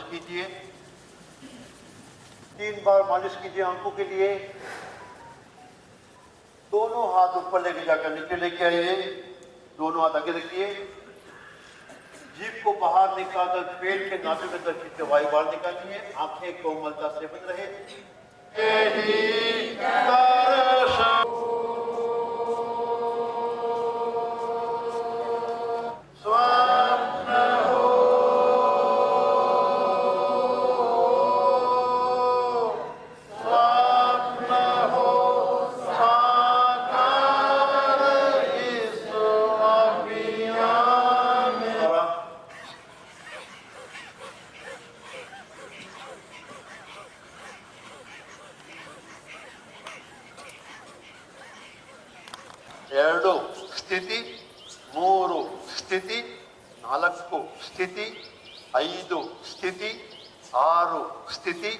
कीजिए। तीन बार मालिश कीजिए आँखों के लिए। दोनों हाथ ऊपर लेके जाकर नीचे लेके आइए। दोनों हाथ आगे रखिए। जीप को बाहर निकालकर पेट के नाभि में दर्शित वायु बाहर निकालिए। आँखें कोमलता से बंद रहे। ಸ್ಥಿತಿ, ಮೂರು ಸ್ಥಿತಿ, ನಾಲ್ಕು ಸ್ಥಿತಿ, ಐದು ಸ್ಥಿತಿ, ಆರು ಸ್ಥಿತಿ,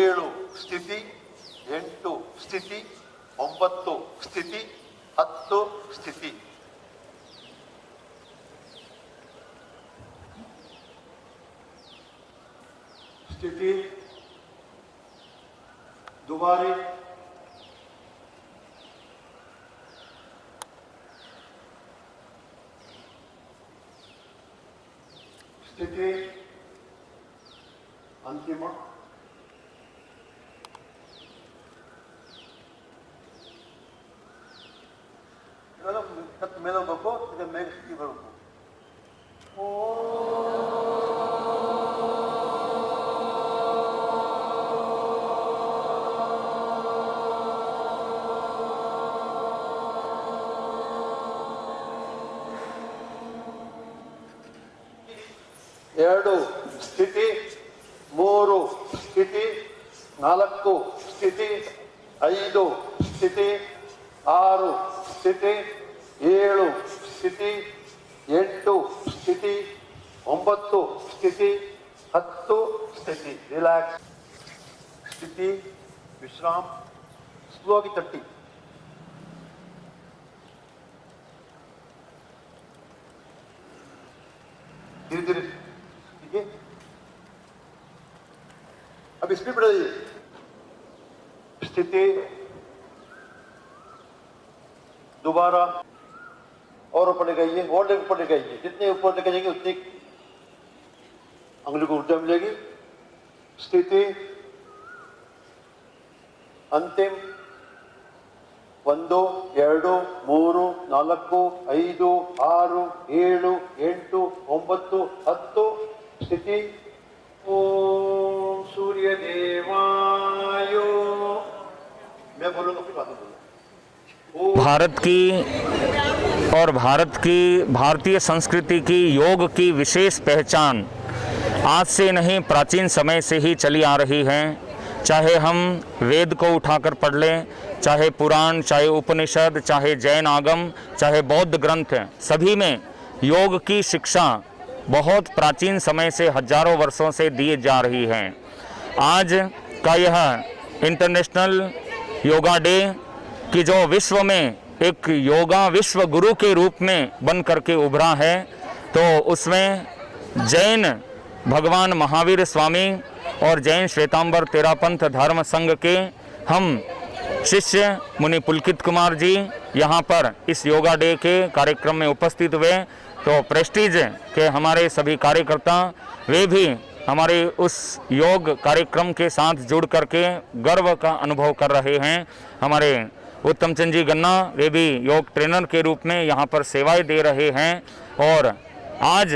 ಏಳು ಸ್ಥಿತಿ, ಎಂಟು ಸ್ಥಿತಿ, ಒಂಬತ್ತು ಸ್ಥಿತಿ, ಹತ್ತು ಸ್ಥಿತಿ. ಸ್ಥಿತಿ, ದುಬಾರಿ. ಸ್ಥಿತಿ ಅಂತಿಮ ಇವಾಗ ಕತ್ತು ಮೇಲೆ ಹೋಗ್ಬೇಕು ಈಗ ಮೇಲೆ ಸ್ಥಿತಿ ಬರಬೇಕು ಎರಡು ಸ್ಥಿತಿ, ಮೂರು ಸ್ಥಿತಿ, ನಾಲ್ಕು ಸ್ಥಿತಿ, ಐದು ಸ್ಥಿತಿ, ಆರು ಸ್ಥಿತಿ, ಏಳು ಸ್ಥಿತಿ, ಎಂಟು ಸ್ಥಿತಿ, ಒಂಬತ್ತು ಸ್ಥಿತಿ, ಹತ್ತು ಸ್ಥಿತಿ. ರಿಲ್ಯಾಕ್ಸ್ ಸ್ಥಿತಿ, ವಿಶ್ರಾಮ್, ಸ್ಲೋಗಿ ತಟ್ಟಿ. ಧೀರೆ ಧೀರೆ. ठीक है अब स्पीड बढ़ाइए स्थिति दोबारा और ऊपर ले जाइए और ले ऊपर ले जाइए जितने ऊपर लेके जाएंगे उतनी अंगुली को ऊर्जा मिलेगी स्थिति अंतिम ಒಂದು ಎರಡು ಮೂರು ನಾಲ್ಕು ಐದು ಆರು ಏಳು ಎಂಟು ಒಂಬತ್ತು ಹತ್ತು स्थिति। ओम सूर्य देवायो मैं बोलूँगा, अपनी बातें बोलूँ भारत की और भारत की, भारतीय संस्कृति की, योग की विशेष पहचान आज से नहीं, प्राचीन समय से ही चली आ रही है। चाहे हम वेद को उठाकर पढ़ लें, चाहे पुराण, चाहे उपनिषद, चाहे जैन आगम, चाहे बौद्ध ग्रंथ, सभी में योग की शिक्षा बहुत प्राचीन समय से, हज़ारों वर्षों से दिए जा रही है। आज का यह इंटरनेशनल योगा डे कि जो विश्व में एक योगा विश्व गुरु के रूप में बन करके उभरा है तो उसमें जैन भगवान महावीर स्वामी और जैन श्वेतांबर तेरापंथ धर्म संघ के हम शिष्य मुनि पुलकित कुमार जी यहाँ पर इस योगा डे के कार्यक्रम में उपस्थित हुए। तो प्रेस्टीज के हमारे सभी कार्यकर्ता, वे भी हमारे उस योग कार्यक्रम के साथ जुड़ करके गर्व का अनुभव कर रहे हैं। हमारे उत्तम चंद जी गन्ना, वे भी योग ट्रेनर के रूप में यहाँ पर सेवाएँ दे रहे हैं और आज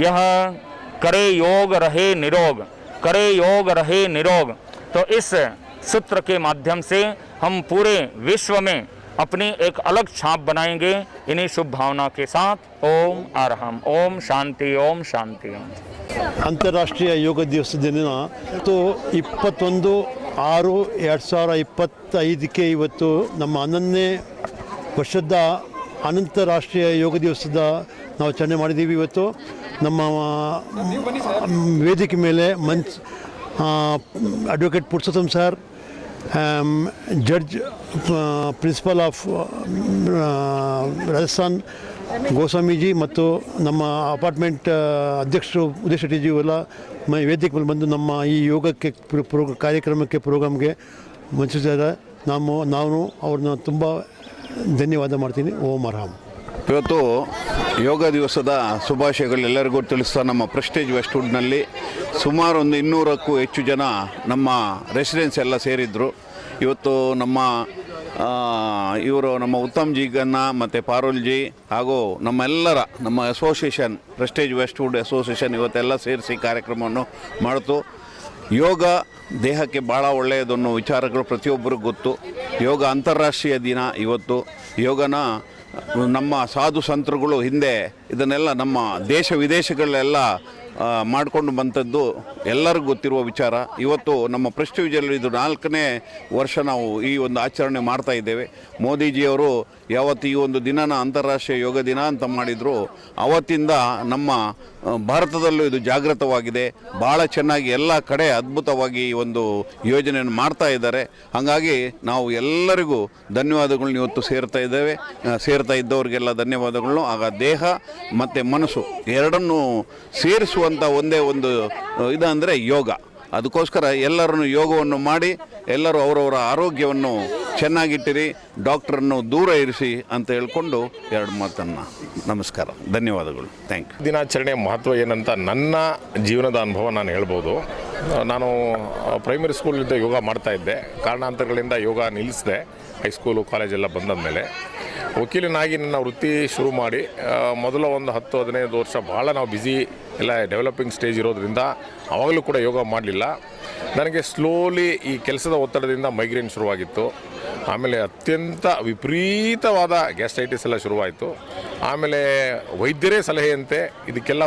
यह करे योग रहे निरोग, करे योग रहे निरोग। तो इस सूत्र के माध्यम से हम पूरे विश्व में अपनी एक अलग छाप बनाएंगे इन्हीं शुभ भावना के साथ ओम अरहम ओम शांति ओम शांति ओम ಅಂತಾರಾಷ್ಟ್ರೀಯ ಯೋಗ ದಿವಸದ ದಿನ ಇವತ್ತು ಇಪ್ಪತ್ತೊಂದು ಆರು ಎರಡು ಸಾವಿರ ಇಪ್ಪತ್ತೈದಕ್ಕೆ ಇವತ್ತು ನಮ್ಮ ಹನ್ನೊಂದನೇ ವರ್ಷದ ಅನಂತರಾಷ್ಟ್ರೀಯ ಯೋಗ ದಿವಸದ ನಾವು ಆಚರಣೆ ಮಾಡಿದ್ದೀವಿ ಇವತ್ತು ನಮ್ಮ ಆ, ವೇದಿಕೆ ಮೇಲೆ ಮನ್ಸ್ advocate Purushottam sir judge principal of Rajasthan Goswamiji ಮತ್ತು ನಮ್ಮ ಅಪಾರ್ಟ್ಮೆಂಟ್ ಆ, ಅಧ್ಯಕ್ಷರು ಉದಯ ಶೆಟ್ಟಿಜಿ ಎಲ್ಲ ವೇದಿಕೆ ಮೇಲೆ ಬಂದು ನಮ್ಮ ಈ ಯೋಗಕ್ಕೆ ಪ್ರೋ ಕಾರ್ಯಕ್ರಮಕ್ಕೆ ಪ್ರೋಗ್ರಾಮ್ಗೆ ಮಂಚಿಸಿದ್ದಾರೆ ನಾವು ನಾನು ಅವ್ರನ್ನ ತುಂಬ ಧನ್ಯವಾದ ಮಾಡ್ತೀನಿ. ಓಂ ಅರ್ಹಂ ಇವತ್ತು ಯೋಗ ದಿವಸದ ಶುಭಾಶಯಗಳು ಎಲ್ಲರಿಗೂ ತಿಳಿಸ್ತಾ ನಮ್ಮ ಪ್ರೆಸ್ಟೇಜ್ ವೆಸ್ಟ್ವುಡ್ನಲ್ಲಿ ಸುಮಾರು ಒಂದು ಇನ್ನೂರಕ್ಕೂ ಹೆಚ್ಚು ಜನ ನಮ್ಮ ರೆಸಿಡೆನ್ಸ್ ಎಲ್ಲ ಸೇರಿದ್ರು. ಇವತ್ತು ನಮ್ಮ ಇವರು ನಮ್ಮ ಉತ್ತಮ್ ಜಿಗನ್ನ ಮತ್ತು ಪಾರುಲ್ ಜಿ ಹಾಗೂ ನಮ್ಮೆಲ್ಲರ, ನಮ್ಮ ಅಸೋಸಿಯೇಷನ್ ಪ್ರೆಸ್ಟೇಜ್ ವೆಸ್ಟ್ವುಡ್ ಅಸೋಸಿಯೇಷನ್ ಇವತ್ತೆಲ್ಲ ಸೇರಿಸಿ ಕಾರ್ಯಕ್ರಮವನ್ನು ಮಾಡಿತು. ಯೋಗ ದೇಹಕ್ಕೆ ಭಾಳ ಒಳ್ಳೆಯದನ್ನು ವಿಚಾರಗಳು ಪ್ರತಿಯೊಬ್ಬರಿಗೂ ಗೊತ್ತು. ಯೋಗ ಅಂತಾರಾಷ್ಟ್ರೀಯ ದಿನ ಇವತ್ತು. ಯೋಗನ ನಮ್ಮ ಸಾಧು ಸಂತರುಗಳು ಹಿಂದೆ ಇದನ್ನೆಲ್ಲ ನಮ್ಮ ದೇಶ ವಿದೇಶಗಳೆಲ್ಲ ಮಾಡ್ಕೊಂಡು ಬಂತದ್ದು ಎಲ್ಲರಿಗೂ ಗೊತ್ತಿರುವ ವಿಚಾರ. ಇವತ್ತು ನಮ್ಮ ಪ್ರೆಸ್ಟಿಜಲ್ಲಿ ಇದು ನಾಲ್ಕನೇ ವರ್ಷ ನಾವು ಈ ಒಂದು ಆಚರಣೆ ಮಾಡ್ತಾ ಇದ್ದೇವೆ. ಮೋದಿಜಿಯವರು ಯಾವತ್ತು ಈ ಒಂದು ದಿನನ ಅಂತಾರಾಷ್ಟ್ರೀಯ ಯೋಗ ದಿನ ಅಂತ ಮಾಡಿದರು, ಅವತ್ತಿಂದ ನಮ್ಮ ಭಾರತದಲ್ಲೂ ಇದು ಜಾಗೃತವಾಗಿದೆ. ಭಾಳ ಚೆನ್ನಾಗಿ ಎಲ್ಲ ಕಡೆ ಅದ್ಭುತವಾಗಿ ಈ ಒಂದು ಯೋಜನೆಯನ್ನು ಮಾಡ್ತಾ ಇದ್ದಾರೆ. ಹಾಗಾಗಿ ನಾವು ಎಲ್ಲರಿಗೂ ಧನ್ಯವಾದಗಳನ್ನ ಇವತ್ತು ಸೇರ್ತಾ ಇದ್ದೇವೆ. ಸೇರ್ತಾ ಇದ್ದವರಿಗೆಲ್ಲ ಧನ್ಯವಾದಗಳನ್ನು ಆಗ ದೇಹ ಮತ್ತು ಮನಸ್ಸು ಎರಡನ್ನೂ ಸೇರಿಸುವಂಥ ಒಂದೇ ಒಂದು ಇದು ಅಂದರೆ ಯೋಗ. ಅದಕ್ಕೋಸ್ಕರ ಎಲ್ಲರನ್ನು ಯೋಗವನ್ನು ಮಾಡಿ, ಎಲ್ಲರೂ ಅವರವರ ಆರೋಗ್ಯವನ್ನು ಚೆನ್ನಾಗಿಟ್ಟಿರಿ, ಡಾಕ್ಟ್ರನ್ನು ದೂರ ಇರಿಸಿ ಅಂತ ಹೇಳ್ಕೊಂಡು ಎರಡು ಮಾತನ್ನು. ನಮಸ್ಕಾರ. ಧನ್ಯವಾದಗಳು. ಥ್ಯಾಂಕ್ ಯು ದಿನಾಚರಣೆಯ ಮಹತ್ವ ಏನಂತ ನನ್ನ ಜೀವನದ ಅನುಭವ ನಾನು ಹೇಳ್ಬೋದು. ನಾನು ಪ್ರೈಮರಿ ಸ್ಕೂಲಿಂದ ಯೋಗ ಮಾಡ್ತಾ ಇದ್ದೆ. ಕಾರಣಾಂತರಗಳಿಂದ ಯೋಗ ನಿಲ್ಲಿಸಿದೆ. ಹೈಸ್ಕೂಲು ಕಾಲೇಜೆಲ್ಲ ಬಂದ ಮೇಲೆ ವಕೀಲನಾಗಿ ನನ್ನ ವೃತ್ತಿ ಶುರು ಮಾಡಿ ಮೊದಲ ಒಂದು ಹತ್ತು, ಹದಿನೈದು ವರ್ಷ ಭಾಳ ನಾವು ಬ್ಯುಸಿ ಎಲ್ಲ ಡೆವಲಪಿಂಗ್ ಸ್ಟೇಜ್ ಇರೋದ್ರಿಂದ ಆವಾಗಲೂ ಕೂಡ ಯೋಗ ಮಾಡಲಿಲ್ಲ. ನನಗೆ ಸ್ಲೋಲಿ ಈ ಕೆಲಸದ ಒತ್ತಡದಿಂದ ಮೈಗ್ರೇನ್ ಶುರುವಾಗಿತ್ತು. ಆಮೇಲೆ ಅತ್ಯಂತ ವಿಪರೀತವಾದ ಗ್ಯಾಸ್ಟ್ರೈಟಿಸ್ ಎಲ್ಲ ಶುರುವಾಯಿತು. ಆಮೇಲೆ ವೈದ್ಯರೇ ಸಲಹೆಯಂತೆ ಇದಕ್ಕೆಲ್ಲ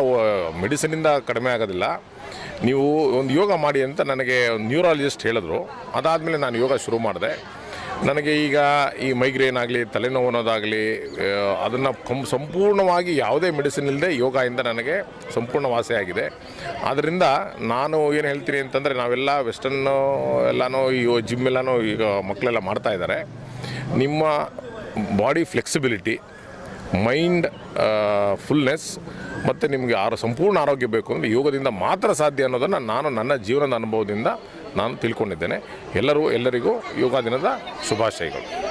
ಮೆಡಿಸಿನಿಂದ ಕಡಿಮೆ ಆಗೋದಿಲ್ಲ. ನೀವು ಒಂದು ಯೋಗ ಮಾಡಿ ಅಂತ ನನಗೆ ನ್ಯೂರಾಲಜಿಸ್ಟ್ ಹೇಳಿದ್ರು. ಅದಾದಮೇಲೆ ನಾನು ಯೋಗ ಶುರು ಮಾಡಿದೆ. ನನಗೆ ಈಗ ಈ ಮೈಗ್ರೇನ್ ಆಗಲಿ ತಲೆನೋವು ಅನ್ನೋದಾಗಲಿ ಅದನ್ನು ಕಂ ಸಂಪೂರ್ಣವಾಗಿ ಯಾವುದೇ ಮೆಡಿಸಿನ್ ಇಲ್ಲದೆ ಯೋಗದಿಂದ ನನಗೆ ಸಂಪೂರ್ಣ ವಾಸಿಯಾಗಿದೆ ಆದ್ದರಿಂದ ನಾನು ಏನು ಹೇಳ್ತೀನಿ ಅಂತಂದರೆ, ನಾವೆಲ್ಲ ವೆಸ್ಟರ್ನು ಎಲ್ಲನೂ, ಈ ಜಿಮ್ ಎಲ್ಲನೂ ಈಗ ಮಕ್ಕಳೆಲ್ಲ ಮಾಡ್ತಾ ಇದ್ದಾರೆ. ನಿಮ್ಮ ಬಾಡಿ ಫ್ಲೆಕ್ಸಿಬಿಲಿಟಿ ಮೈಂಡ್ ಫುಲ್ನೆಸ್ ಮತ್ತು ನಿಮಗೆ ಆರೋ, ಸಂಪೂರ್ಣ ಆರೋಗ್ಯ ಬೇಕು ಅಂದರೆ ಯೋಗದಿಂದ ಮಾತ್ರ ಸಾಧ್ಯ ಅನ್ನೋದನ್ನು ನಾನು ನನ್ನ ಜೀವನದ ಅನುಭವದಿಂದ ನಾನು ತಿಳ್ಕೊಂಡಿದ್ದೇನೆ. ಎಲ್ಲರೂ ಎಲ್ಲರಿಗೂ ಯೋಗ ದಿನದ ಶುಭಾಶಯಗಳು.